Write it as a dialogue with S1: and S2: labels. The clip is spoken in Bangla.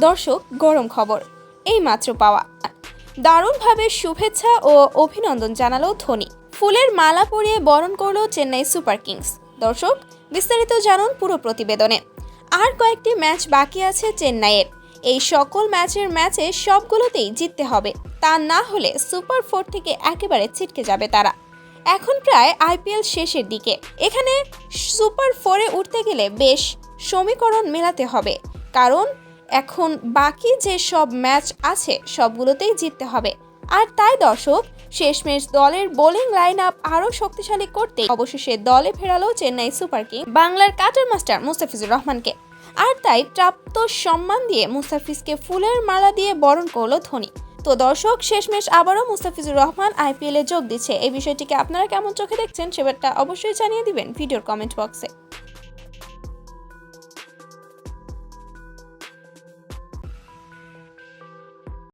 S1: দর্শক, গরম খবর। এই মাত্র পাওয়া। দারুণভাবে শুভেচ্ছা ও অভিনন্দন জানালো ধোনি। ফুলের মালা পরিয়ে বরণ করল চেন্নাই সুপার কিংস। দর্শক, বিস্তারিত জানুন পুরো প্রতিবেদনে। আর কয়েকটি ম্যাচ বাকি আছে চেন্নাইয়ের। এই সকল ম্যাচের ম্যাচে সবগুলোতেই জিততে হবে। তা না হলে সুপার ফোর থেকে একেবারে ছিটকে যাবে তারা। এখন প্রায় আইপিএল শেষের দিকে। এখানে সুপার ফোরে উঠতে গেলে বেশ সমীকরণ মেলাতে হবে। কারণ এখন বাকি যে সব ম্যাচ আছে, সবগুলোতেই জিততে হবে। আর তাই দর্শক, শেষমেশ দলের বোলিং লাইন আপ আরও শক্তিশালী করতে অবশেষে দলে ফেরালো চেন্নাই সুপার কিং বাংলার কাটার মাস্টার মুস্তাফিজুর রহমানকে। আর তাই প্রাপ্ত সম্মান দিয়ে মুস্তাফিজকে ফুলের মালা দিয়ে বরণ করল ধোনি। তো দর্শক, শেষমেশ আবারও মুস্তাফিজুর রহমান আইপিএলে যোগ দিচ্ছে। এই বিষয়টিকে আপনারা কেমন চোখে দেখছেন সেবারটা অবশ্যই জানিয়ে দিবেন ভিডিওর কমেন্ট বক্সে।